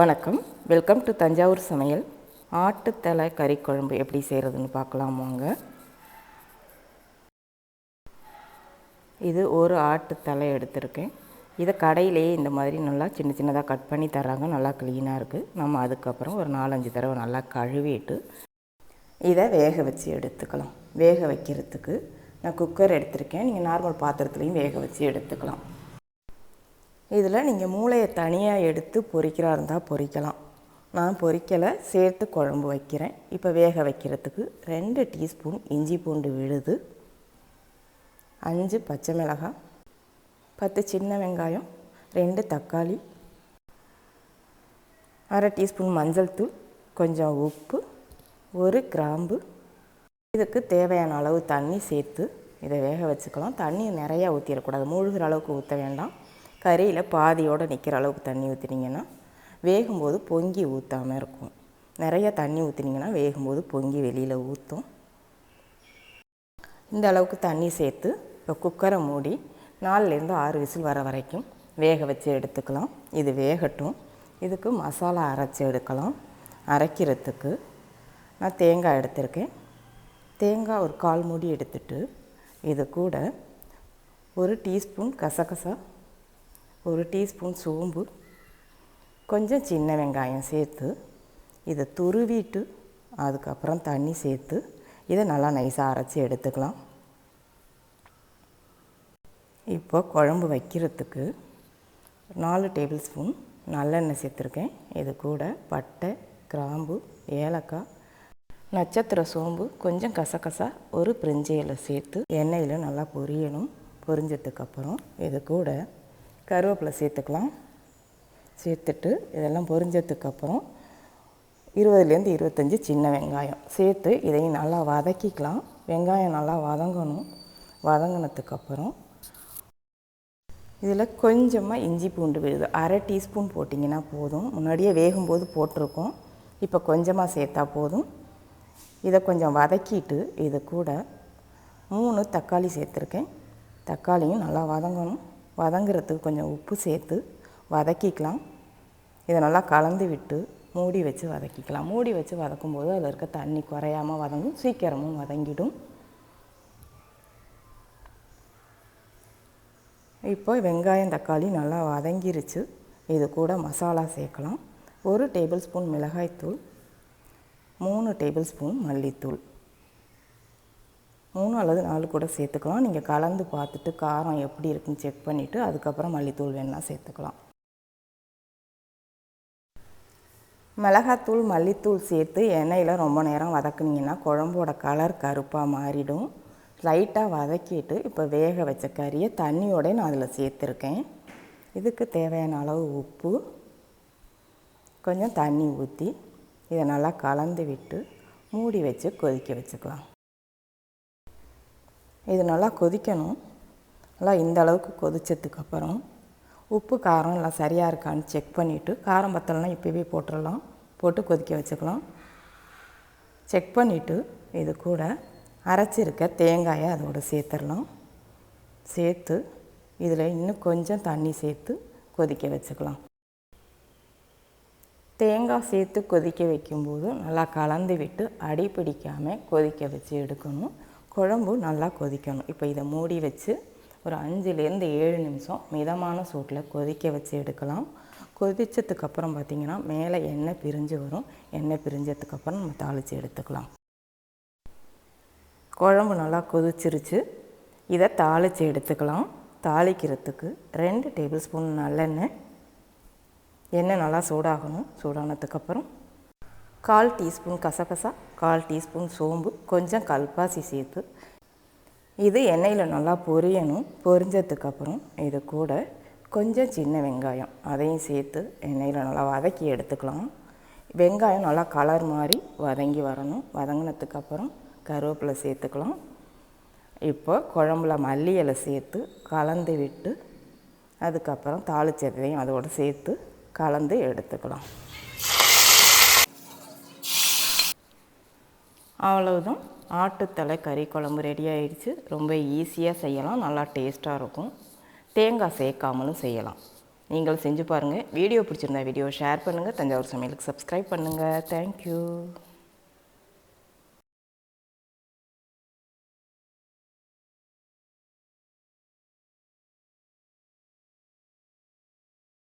வணக்கம். Welcome to Thanjavur சமையல். ஆட்டுத்தலை கறி குழம்பு எப்படி செய்கிறதுன்னு பார்க்கலாம் வாங்க. இது ஒரு ஆட்டுத்தலை எடுத்திருக்கேன். இதை கடையிலேயே இந்த மாதிரி நல்லா சின்ன சின்னதாக கட் பண்ணி தராங்க நல்லா க்ளீனாக இருக்குது நம்ம அதுக்கப்புறம் ஒரு நாலஞ்சு தடவை நல்லா கழுவிட்டு இதை வேக வச்சு எடுத்துக்கலாம். வேக வைக்கிறதுக்கு நான் குக்கர் எடுத்திருக்கேன். நீங்கள் நார்மல் பாத்திரத்துலேயும் வேக வச்சு எடுத்துக்கலாம். இதில் நீங்கள் மூளையை தனியாக எடுத்து பொறிக்கிறா இருந்தால் பொறிக்கலாம். நான் பொறிக்கலை சேர்த்து குழம்பு வைக்கிறேன். இப்போ வேக வைக்கிறதுக்கு ரெண்டு டீஸ்பூன் இஞ்சி பூண்டு விழுது அஞ்சு பச்சை மிளகாய் பத்து சின்ன வெங்காயம் ரெண்டு தக்காளி அரை டீஸ்பூன் மஞ்சள் தூள் கொஞ்சம் உப்பு ஒரு கிராம்பு. இதுக்கு தேவையான அளவு தண்ணி சேர்த்து இதை வேக வச்சுக்கலாம். தண்ணி நிறையா ஊற்றிடக்கூடாது மூழ்கிற அளவுக்கு ஊற்ற வேண்டாம். கறியில் பாதியோடு நிற்கிற அளவுக்கு தண்ணி ஊற்றினீங்கன்னா வேகும்போது பொங்கி ஊற்றாமல் இருக்கும். நிறைய தண்ணி ஊற்றினீங்கன்னா வேகும்போது பொங்கி வெளியில் ஊற்றும் இந்த அளவுக்கு தண்ணி சேர்த்து இப்போ குக்கரை மூடி நாலுலேருந்து ஆறு விசில் வர வரைக்கும் வேக வச்சு எடுத்துக்கலாம். இது வேகட்டும். இதுக்கு மசாலா அரைச்சி எடுக்கலாம். அரைக்கிறதுக்கு நான் தேங்காய் எடுத்திருக்கேன். தேங்காய் ஒரு கால் மூடி எடுத்துட்டு இது கூட ஒரு டீஸ்பூன் கசகசா ஒரு டீஸ்பூன் சோம்பு கொஞ்சம் சின்ன வெங்காயம் சேர்த்து இதை துருவிட்டு அதுக்கப்புறம் தண்ணி சேர்த்து இதை நல்லா நைஸாக அரைச்சி எடுத்துக்கலாம். இப்போ குழம்பு வைக்கிறதுக்கு நாலு டேபிள் ஸ்பூன் நல்லெண்ணெய் சேர்த்துருக்கேன். இது கூட பட்டை கிராம்பு ஏலக்காய் நட்சத்திர சோம்பு கொஞ்சம் கசகசா ஒரு பிரிஞ்சையில் சேர்த்து எண்ணெயில் நல்லா பொரியணும். பொரிஞ்சதுக்கப்புறம் இது கூட கருவேப்பிலை சேர்த்துக்கலாம். சேர்த்துட்டு இதெல்லாம் பொரிஞ்சதுக்கப்புறம் இருபதுலேருந்து இருபத்தஞ்சி சின்ன வெங்காயம். சேர்த்து இதையும் நல்லா வதக்கிக்கலாம். வெங்காயம் நல்லா வதங்கணும். வதங்கினதுக்கப்புறம் இதில் கொஞ்சமாக இஞ்சி பூண்டு விழுது. அரை டீஸ்பூன் போட்டிங்கன்னா போதும். முன்னாடியே வேகும்போது போட்டிருக்கோம். இப்போ கொஞ்சமாக சேர்த்தா போதும். இதை கொஞ்சம் வதக்கிட்டு இது கூட மூணு தக்காளி சேர்த்துருக்கேன். தக்காளியும் நல்லா வதங்கணும். வதங்குறதுக்கு கொஞ்சம் உப்பு சேர்த்து வதக்கிக்கலாம். இதை நல்லா கலந்து விட்டு மூடி வச்சு வதக்கிக்கலாம். மூடி வச்சு வதக்கும்போது அதில் இருக்க தண்ணி குறையாமல் வதங்கும். சீக்கிரமும் வதங்கிடும். இப்போ வெங்காயம் தக்காளி நல்லா வதங்கிருச்சு. இது கூட மசாலா சேர்க்கலாம். ஒரு டேபிள் ஸ்பூன் மிளகாய்த்தூள் மூணு டேபிள் ஸ்பூன் மல்லித்தூள். மூணு அல்லது நாலு கூட சேர்த்துக்கலாம். நீங்கள் கலந்து பார்த்துட்டு காரம் எப்படி இருக்குன்னு செக் பண்ணிவிட்டு அதுக்கப்புறம் மல்லித்தூள் வேணால் சேர்த்துக்கலாம். மிளகாத்தூள் மல்லித்தூள் சேர்த்து எண்ணெயில் ரொம்ப நேரம் வதக்குனீங்கன்னா குழம்போட கலர் கருப்பாக மாறிடும். லைட்டாக வதக்கிட்டு இப்போ வேக வச்ச கறியை தண்ணியோட நான் அதில் சேர்த்துருக்கேன். இதுக்கு தேவையான அளவு உப்பு கொஞ்சம் தண்ணி ஊற்றி இதை நல்லா கலந்து விட்டு மூடி வச்சு கொதிக்க வச்சுக்கலாம். இது நல்லா கொதிக்கணும். நல்லா இந்த அளவுக்கு கொதித்ததுக்கப்புறம் உப்பு காரம் எல்லாம் சரியாக இருக்கான்னு செக் பண்ணிவிட்டு காரம் பத்தலைனா இப்போவே போட்டுடலாம் போட்டு கொதிக்க வச்சுக்கலாம். செக் பண்ணிவிட்டு இது கூட அரைச்சிருக்க தேங்காயை அதோடு சேர்த்துடலாம். சேர்த்து இதில் இன்னும் கொஞ்சம் தண்ணி சேர்த்து கொதிக்க வச்சுக்கலாம். தேங்காய் சேர்த்து கொதிக்க வைக்கும்போது நல்லா கலந்து விட்டு அடி பிடிக்காமல் கொதிக்க வச்சு எடுக்கணும். குழம்பு நல்லா கொதிக்கணும். இப்போ இதை மூடி வச்சு ஒரு அஞ்சுலேருந்து ஏழு நிமிஷம் மிதமான சூட்டில் கொதிக்க வச்சு எடுக்கலாம். கொதித்ததுக்கப்புறம் பார்த்திங்கன்னா மேலே எண்ணெய் பிரிஞ்சு வரும். எண்ணெய் பிரிஞ்சதுக்கப்புறம் நம்ம தாளித்து எடுத்துக்கலாம். குழம்பு நல்லா கொதிச்சிருச்சு. இதை தாளித்து எடுத்துக்கலாம். தாளிக்கிறதுக்கு ரெண்டு டேபிள் ஸ்பூன் நல்லெண்ணெய். எண்ணெய் நல்லா சூடாகணும். சூடானதுக்கப்புறம் கால் டீஸ்பூன் கசகசா கால் டீஸ்பூன் சோம்பு கொஞ்சம் கல்பாசி சேர்த்து. இது எண்ணெயில் நல்லா பொரியணும். பொரிஞ்சதுக்கப்புறம் இது கூட கொஞ்சம் சின்ன வெங்காயம். அதையும் சேர்த்து எண்ணெயில் நல்லா வதக்கி எடுத்துக்கலாம். வெங்காயம் நல்லா கலர் மாதிரி வதங்கி வரணும். வதங்கினதுக்கப்புறம் கருவேப்பிலை சேர்த்துக்கலாம். இப்போ குழம்புல மல்லி இலை சேர்த்து கலந்து விட்டு அதுக்கப்புறம் தாளிச்சதையும் அதோடு சேர்த்து கலந்து எடுத்துக்கலாம். அவ்வளவுதான். ஆட்டுத்தலை கறி குழம்பு ரெடி ஆயிடுச்சு. ரொம்ப ஈஸியாக செய்யலாம். நல்லா டேஸ்ட்டாக இருக்கும். தேங்காய் சேர்க்காமலும் செய்யலாம். நீங்கள் செஞ்சு பாருங்கள் வீடியோ பிடிச்சிருந்தா வீடியோ ஷேர் பண்ணுங்கள் தஞ்சாவூர் சமையலுக்கு சப்ஸ்கிரைப் பண்ணுங்கள் தேங்க்யூ